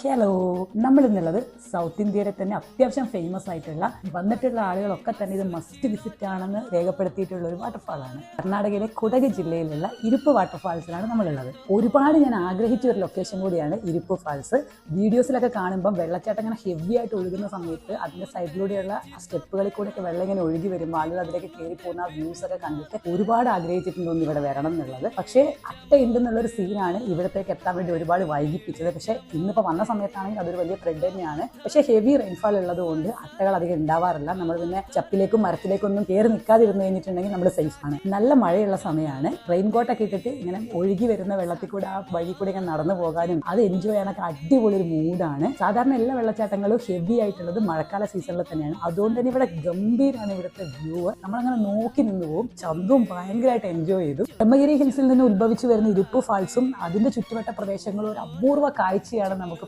Hello നമ്മൾ ഇന്നുള്ളത് south ഇന്ത്യയിലെ തന്നെ അത്യാവശ്യം ഫേമസ് ആയിട്ടുള്ള വന്നിട്ടുള്ള ആളുകളൊക്കെ തന്നെ ഇത് മസ്റ്റ് വിസിറ്റ് ആണെന്ന് രേഖപ്പെടുത്തിയിട്ടുള്ള ഒരു വാട്ടർഫാളാണ് കർണാടകയിലെ കുടക് ജില്ലയിലുള്ള ഇരുപ്പ് വാട്ടർഫാൾസിലാണ് നമ്മളുള്ളത്. ഒരുപാട് ഞാൻ ആഗ്രഹിച്ച ഒരു ലൊക്കേഷൻ കൂടിയാണ് ഇരുപ്പ് ഫാൾസ് വീഡിയോസിലൊക്കെ കാണുമ്പോൾ വെള്ളച്ചാട്ടം ഇങ്ങനെ ഹെവി ആയിട്ട് ഒഴുകുന്ന സമയത്ത് അതിന്റെ സൈഡിലൂടെയുള്ള സ്റ്റെപ്പുകളിൽ കൂടെയൊക്കെ വെള്ളം ഇങ്ങനെ ഒഴുകി വരുമ്പോൾ ആളുകൾ അതിലേക്ക് കയറി പോകുന്ന ആ വ്യൂസ് ഒക്കെ കണ്ടിട്ട് ഒരുപാട് ആഗ്രഹിച്ചിട്ടുണ്ടോന്ന് ഇവിടെ വരണം എന്നുള്ളത്. പക്ഷേ അട്ടയുണ്ടെന്നുള്ള ഒരു സീനാണ് ഇവിടത്തേക്ക് എത്താൻ വേണ്ടി ഒരുപാട് വൈകിപ്പിച്ചത്. പക്ഷേ ഇന്നിപ്പോൾ വന്ന സമയത്താണെങ്കിൽ അതൊരു വലിയ ത്രെഡ് തന്നെയാണ്. പക്ഷേ ഹെവി റെയിൻഫാൾ ഉള്ളത് കൊണ്ട് അട്ടകൾ അധികം ഉണ്ടാവാറില്ല. നമ്മൾ പിന്നെ ചപ്പിലേക്കും മരത്തിലേക്കും ഒന്നും കയറി നിൽക്കാതിരുന്നു കഴിഞ്ഞിട്ടുണ്ടെങ്കിൽ നമ്മൾ സേഫ് ആണ്. നല്ല മഴയുള്ള സമയമാണ്. റെയിൻ കോട്ടൊക്കെ ഇട്ടിട്ട് ഇങ്ങനെ ഒഴുകി വരുന്ന വെള്ളത്തിൽ കൂടെ ആ വഴി കൂടെ ഇങ്ങനെ നടന്നു പോകാനും അത് എൻജോയ് ചെയ്യാനൊക്കെ അടിപൊളി ഒരു മൂഡാണ് സാധാരണ എല്ലാ വെള്ളച്ചാട്ടങ്ങളും ഹെവി ആയിട്ടുള്ളത് മഴക്കാല സീസണിൽ തന്നെയാണ്. അതുകൊണ്ട് തന്നെ ഇവിടെ ഗംഭീരമാണ് ഇവിടുത്തെ വ്യൂ നമ്മളങ്ങനെ നോക്കി നിന്ന് പോകും ചന്തും ഭയങ്കരമായിട്ട് എൻജോയ് ചെയ്തു. ബ്രഹ്മഗിരി ഹിൽസിൽ നിന്ന് ഉത്ഭവിച്ചു വരുന്ന ഇരുപ്പ് ഫാൾസും അതിന്റെ ചുറ്റുവട്ട പ്രദേശങ്ങളും ഒരു അപൂർവ കാഴ്ചയാണ് നമുക്ക്